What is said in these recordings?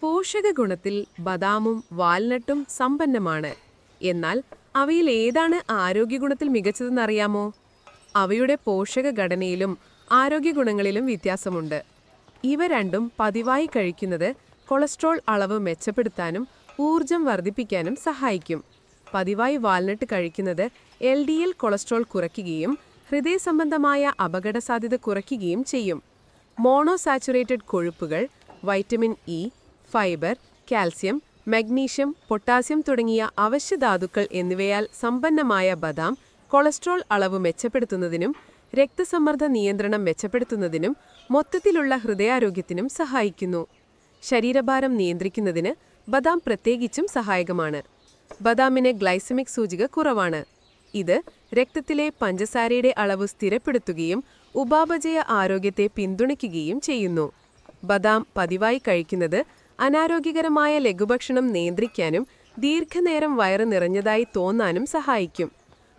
പോഷക ഗുണത്തിൽ ബദാമും വാൽനട്ടും സമ്പന്നമാണ്. എന്നാൽ അവയിൽ ഏതാണ് ആരോഗ്യഗുണത്തിൽ മികച്ചതെന്നറിയാമോ? അവയുടെ പോഷക ഘടനയിലും ആരോഗ്യഗുണങ്ങളിലും വ്യത്യാസമുണ്ട്. ഇവ രണ്ടും പതിവായി കഴിക്കുന്നത് കൊളസ്ട്രോൾ അളവ് മെച്ചപ്പെടുത്താനും ഊർജം വർദ്ധിപ്പിക്കാനും സഹായിക്കും. പതിവായി വാൽനട്ട് കഴിക്കുന്നത് എൽ ഡി എൽ കൊളസ്ട്രോൾ കുറയ്ക്കുകയും ഹൃദയ സംബന്ധമായ അപകടസാധ്യത കുറയ്ക്കുകയും ചെയ്യും. Monounsaturated കൊഴുപ്പുകൾ vitamin E fibre calcium magnesium potassium തുടങ്ങിയ അവശ്യധാതുക്കൾ എന്നിവയാൽ സമ്പന്നമായ ബദാം കൊളസ്ട്രോൾ അളവ് മെച്ചപ്പെടുത്തുന്നതിനും രക്തസമ്മർദ്ദ നിയന്ത്രണം മെച്ചപ്പെടുത്തുന്നതിനും മൊത്തത്തിലുള്ള ഹൃദയാരോഗ്യത്തിനും സഹായിക്കുന്നു. ശരീരഭാരം നിയന്ത്രിക്കുന്നതിന് ബദാം പ്രത്യേകിച്ചും സഹായകമാണ്. ബദാമിന് ഗ്ലൈസമിക് സൂചിക കുറവാണ്. ഇത് രക്തത്തിലെ പഞ്ചസാരയുടെ അളവ് സ്ഥിരപ്പെടുത്തുകയും ഉപാപചയ ആരോഗ്യത്തെ പിന്തുണയ്ക്കുകയും ചെയ്യുന്നു. ബദാം പതിവായി കഴിക്കുന്നത് അനാരോഗ്യകരമായ ലഘുഭക്ഷണം നിയന്ത്രിക്കാനും ദീർഘനേരം വയറ് നിറഞ്ഞതായി തോന്നാനും സഹായിക്കും.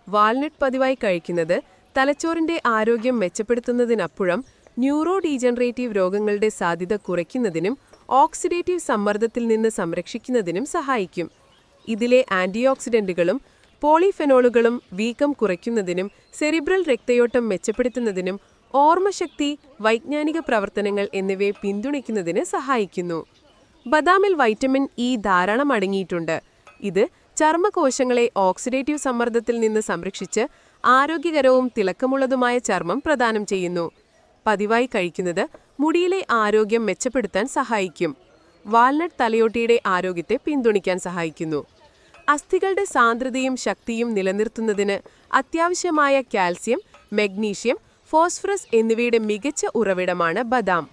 വാൾനട്ട് പതിവായി കഴിക്കുന്നത് തലച്ചോറിന്റെ ആരോഗ്യം മെച്ചപ്പെടുത്തുന്നതിനപ്പുറം ന്യൂറോ ഡീജനറേറ്റീവ് രോഗങ്ങളുടെ സാധ്യത കുറയ്ക്കുന്നതിനും ഓക്സിഡേറ്റീവ് സമ്മർദ്ദത്തിൽ നിന്ന് സംരക്ഷിക്കുന്നതിനും സഹായിക്കും. ഇതിലെ ആന്റിയോക്സിഡന്റുകളും പോളിഫെനോളുകളും വീക്കം കുറയ്ക്കുന്നതിനും സെറിബ്രൽ രക്തയോട്ടം മെച്ചപ്പെടുത്തുന്നതിനും ഓർമ്മശക്തി വൈജ്ഞാനിക പ്രവർത്തനങ്ങൾ എന്നിവയെ പിന്തുണയ്ക്കുന്നതിന് സഹായിക്കുന്നു. ബദാമിൽ വൈറ്റമിൻ ഇ ധാരാളം അടങ്ങിയിട്ടുണ്ട്. ഇത് ചർമ്മകോശങ്ങളെ ഓക്സിഡേറ്റീവ് സമ്മർദ്ദത്തിൽ നിന്ന് സംരക്ഷിച്ച് ആരോഗ്യകരവും തിളക്കമുള്ളതുമായ ചർമ്മം പ്രദാനം ചെയ്യുന്നു. പതിവായി കഴിക്കുന്നത് മുടിയിലെ ആരോഗ്യം മെച്ചപ്പെടുത്താൻ സഹായിക്കും. വാൽനട്ട് തലയോട്ടിയുടെ ആരോഗ്യത്തെ പിന്തുണയ്ക്കാൻ സഹായിക്കുന്നു. അസ്ഥികളുടെ സാന്ദ്രതയും ശക്തിയും നിലനിർത്തുന്നതിന് അത്യാവശ്യമായ കാൽസ്യം മഗ്നീഷ്യം ഫോസ്ഫറസ് എന്നിവയുടെ മികച്ച ഉറവിടമാണ് ബദാം.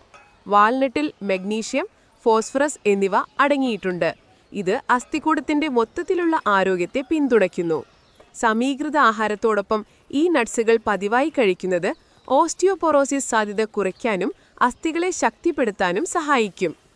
വാൽനട്ടിൽ മഗ്നീഷ്യം ഫോസ്ഫറസ് എന്നിവ അടങ്ങിയിട്ടുണ്ട്. ഇത് അസ്ഥികൂടത്തിന്റെ മൊത്തത്തിലുള്ള ആരോഗ്യത്തെ പിന്തുണയ്ക്കുന്നു. സമീകൃത ആഹാരത്തോടൊപ്പം ഈ നട്ട്സുകൾ പതിവായി കഴിക്കുന്നത് ഓസ്റ്റിയോപൊറോസിസ് സാധ്യത കുറയ്ക്കാനും അസ്ഥികളെ ശക്തിപ്പെടുത്താനും സഹായിക്കും.